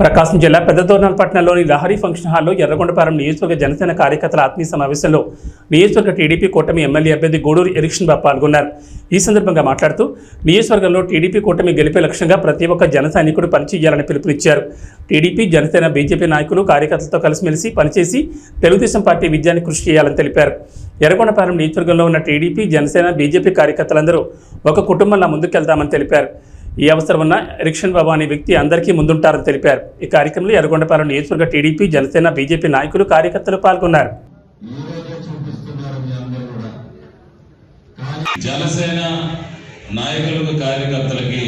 ప్రకాశం జిల్లా పెద్దదోర్నపట్నంలోని లహరి ఫంక్షన్ హాల్లో ఎర్రగొండపాలెం నియోజకవర్గ జనసేన కార్యకర్తల ఆత్మీయ సమావేశంలో నియోజకవర్గ టీడీపీ కూటమి ఎమ్మెల్యే అభ్యర్థి గూడూరు ఎరిక్షన్ బాబు పాల్గొన్నారు. ఈ సందర్భంగా మాట్లాడుతూ నియోజకవర్గంలో టీడీపీ కూటమి గెలిపే లక్ష్యంగా ప్రతి ఒక్క జన సైనికుడు పనిచేయాలని పిలుపునిచ్చారు. టీడీపీ జనసేన బీజేపీ నాయకులు కార్యకర్తలతో కలిసిమెలిసి పనిచేసి తెలుగుదేశం పార్టీ విజయాన్ని కృషి చేయాలని తెలిపారు. ఎర్రగొండపాలెం నియోజకవర్గంలో ఉన్న టీడీపీ జనసేన బీజేపీ కార్యకర్తలందరూ ఒక కుటుంబంలా ముందుకెళ్తామని తెలిపారు. ఈ అవసరం ఉన్న ఎరిక్షన్ బాబా అనే వ్యక్తి అందరికీ ముందుంటారని తెలిపారు. ఈ కార్యక్రమంలో ఎర్రగొండపాలెం నియోజకవర్గ టీడీపీ జనసేన బీజేపీ నాయకులు కార్యకర్తలు పాల్గొన్నారు. జనసేన నాయకులకు కార్యకర్తలకి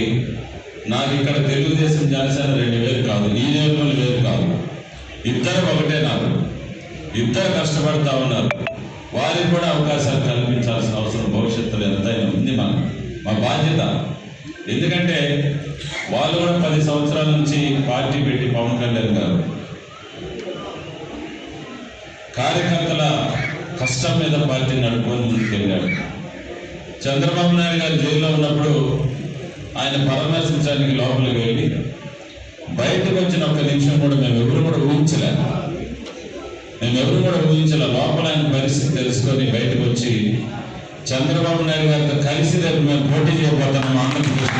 నాకు ఇక్కడ తెలుగుదేశం జనసేన రెండు వేలు కాదు నీ నియోజకవర్గం వేరు కాదు. ఇద్దరు ఒకటే నాకు. ఇద్దరు కష్టపడతా ఉన్నారు. వారికి కూడా అవకాశాలు కల్పించాల్సిన అవసరం భవిష్యత్తులో ఎంతైనా ఉంది మన మా బాధ్యత ఎందుకంటే వాళ్ళు కూడా పది సంవత్సరాల నుంచి పార్టీ పెట్టి పవన్ కళ్యాణ్ గారు. కార్యకర్తల కష్టం మీద పార్టీ నడుపుకొని ముందుకెళ్ళాడు. చంద్రబాబు నాయుడు గారు జైల్లో ఉన్నప్పుడు ఆయన పరామర్శించడానికి లోపలికి వెళ్ళి బయటకు వచ్చిన ఒక్క నిమిషం కూడా మేము ఎవరు కూడా ఊహించలే. మేము ఎవరు కూడా ఊహించలే. లోపల ఆయన పరిస్థితి తెలుసుకొని బయటకు వచ్చి చంద్రబాబు నాయుడు గారితో కలిసి రేపు మేము పోటీ చేయబోతున్నాం ఆంధ్రప్రదేశ్.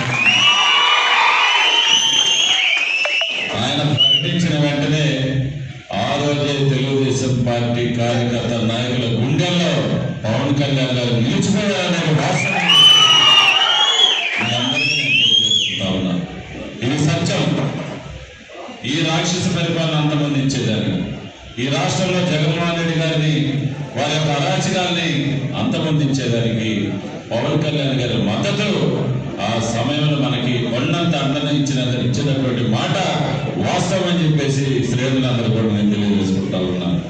ఆయన ప్రకటించిన వెంటనే ఆ రోజే తెలుగుదేశం పార్టీ కార్యకర్త నాయకుల గుండెల్లో పవన్ కళ్యాణ్ గారు నిలిచిపోయారనే వాస్తవం. అందరికీ నేను ఇది సత్యం. ఈ రాక్షస పరిపాలన అంతమందించేదాన్ని. ఈ రాష్ట్రంలో జగన్మోహన్ రెడ్డి గారిని వారి యొక్క అరాచకాల్ని అంతమొందించేదానికి పవన్ కళ్యాణ్ గారి మద్దతు ఆ సమయంలో మనకి కొండంత అండన ఇచ్చినంత ఇచ్చినటువంటి మాట వాస్తవం అని చెప్పేసి శ్రేణులందరూ కూడా నేను తెలియజేసుకుంటా ఉన్నాను.